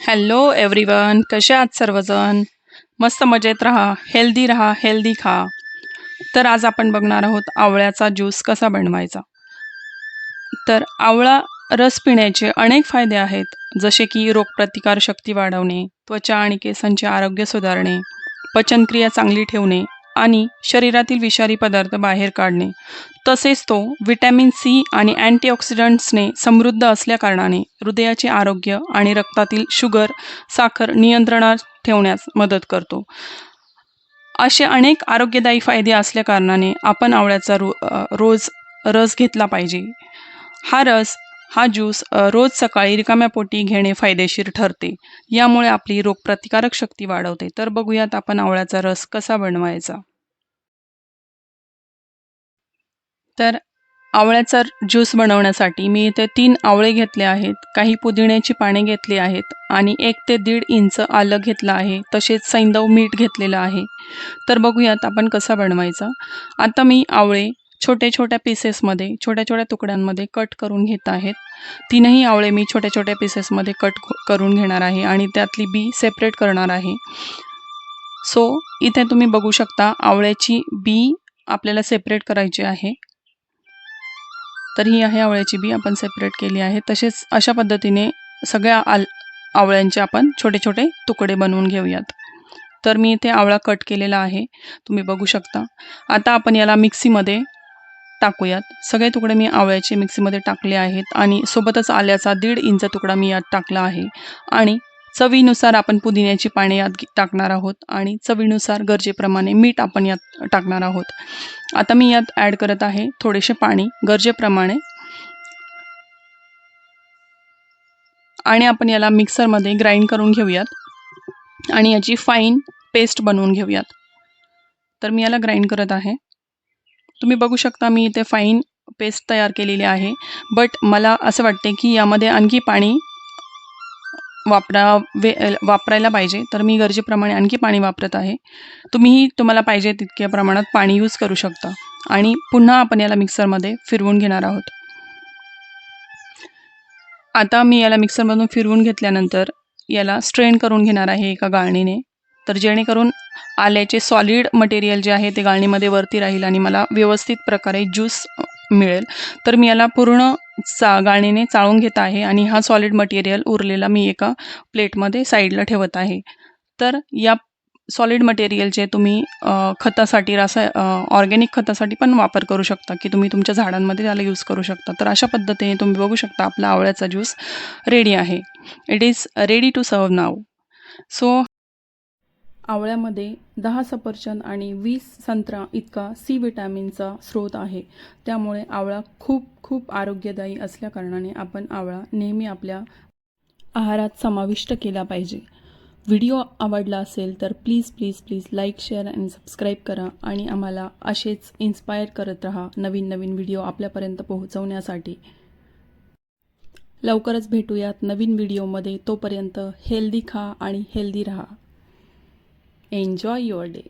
Hello everyone कसे आहात सर्वजण? मस्त मजेत राहा. हेल्दी राहा. हेल्दी खा. तर आज आपण बघणार आहोत आवळ्याचा ज्यूस कसा बनवायचा. तर आवळा रस पिण्याचे अनेक फायदे आहेत जसे की रोगप्रतिकारशक्ती वाढवणे त्वचा आणि केसांचे आरोग्य सुधारणे पचनक्रिया चांगली ठेवणे आणि शरीरातील विषारी पदार्थ बाहेर काढणे. तसेच तो विटॅमिन सी आणि अँटीऑक्सिडंट्सने समृद्ध असल्याकारणाने हृदयाचे आरोग्य आणि रक्तातील शुगर साखर नियंत्रणात ठेवण्यास मदत करतो. असे अनेक आरोग्यदायी फायदे असल्याकारणाने आपण आवळ्याचा रो रोज रस घेतला पाहिजे. हा रस हा ज्यूस रोज सकाळी रिकाम्या पोटी घेणे फायदेशीर ठरते. यामुळे आपली रोगप्रतिकारक शक्ती वाढवते. तर बघूयात आपण आवळ्याचा रस कसा बनवायचा. तर आवळ्याचा ज्यूस बनवण्यासाठी मी इथे तीन आवळे घेतले आहेत. काही पुदिन्याची पाने घेतली आहेत आणि एक ते दीड इंच आलं घेतलं आहे. तसेच सैंदव मीठ घेतलेलं आहे. तर बघूयात आपण कसा बनवायचा. आता मी आवळे छोट्या छोट्या पीसेसमध्ये छोट्या छोट्या तुकड्यांमध्ये कट करून घेत आहेत. तीनही आवळे मी छोट्या छोट्या पीसेसमध्ये कट करून घेणार आहे आणि त्यातली बी सेपरेट करणार आहे. सो इथे तुम्ही बघू शकता आवळ्याची बी आपल्याला सेपरेट करायची आहे. तर ही आहे आवळ्याची बी आपण सेपरेट केली आहे. तसेच अशा पद्धतीने सगळ्या आल आवळ्यांचे आपण छोटे छोटे तुकडे बनवून घेऊयात. तर मी इथे आवळा कट केलेला आहे. तुम्ही बघू शकता. आता आपण याला मिक्सीमध्ये टाकूयात. सगळे तुकडे मी आवळ्याचे मिक्सीमध्ये टाकले आहेत आणि सोबतच आल्याचा दीड इंच तुकडा मी यात टाकला आहे. आणि चवीनुसार आपण पुदिन्याची पाने यात टाकणार आहोत आणि चवीनुसार गरजेप्रमाणे मीठ आपण यात टाकणार आहोत. आता मी यात ॲड करत आहे थोडेसे पाणी गरजेप्रमाणे. आणि आपण याला मिक्सरमध्ये ग्राइंड करून घेऊयात. आणि याची फाईन पेस्ट बनवून घेऊयात. तर मी याला ग्राइंड करत आहे. तुम्ही बघू शकता मी इथे फाईन पेस्ट तयार केलेली आहे. बट मला असं वाटते की यामध्ये आणखी पाणी वापरा वे वापरायला पाहिजे. तर मी गरजेप्रमाणे आणखी पाणी वापरत आहे. तुम्हीही तुम्हाला पाहिजे तितक्या प्रमाणात पाणी यूज करू शकता. आणि पुन्हा आपण याला मिक्सरमध्ये फिरवून घेणार आहोत. आता मी याला मिक्सरमधून फिरवून घेतल्यानंतर याला स्ट्रेन करून घेणार आहे एका गाळणीने. तर जेणेकरून आल्याचे सॉलिड मटेरियल जे आहे ते गाळणीमध्ये वरती राहील आणि मला व्यवस्थित प्रकारे ज्यूस मिळेल. तर मी याला पूर्ण चा गाळणीने चाळून घेत आहे आणि हा सॉलिड मटेरियल उरलेला मी एका प्लेटमध्ये साईडला ठेवत आहे. तर या सॉलिड मटेरियलचे तुम्ही खतासाठी रासा ऑर्गॅनिक खतासाठी पण वापर करू शकता की तुम्ही तुमच्या झाडांमध्ये त्याला यूज करू शकता. तर अशा पद्धतीने तुम्ही बघू शकता आपला आवळ्याचा ज्यूस रेडी आहे. It is ready to serve now so आवळ्यामध्ये दहा सफरचंद आणि वीस संत्रा इतका सी विटॅमिनचा स्रोत आहे. त्यामुळे आवळा खूप खूप आरोग्यदायी असल्याकारणाने आपण आवळा नेहमी आपल्या आहारात समाविष्ट केला पाहिजे. व्हिडिओ आवडला असेल तर please please please like share and subscribe करा आणि आम्हाला असेच इन्स्पायर करत राहा नवीन नवीन व्हिडिओ आपल्यापर्यंत पोहोचवण्यासाठी. लवकरच भेटूयात नवीन व्हिडिओमध्ये. तोपर्यंत हेल्दी खा आणि हेल्दी राहा. Enjoy your day.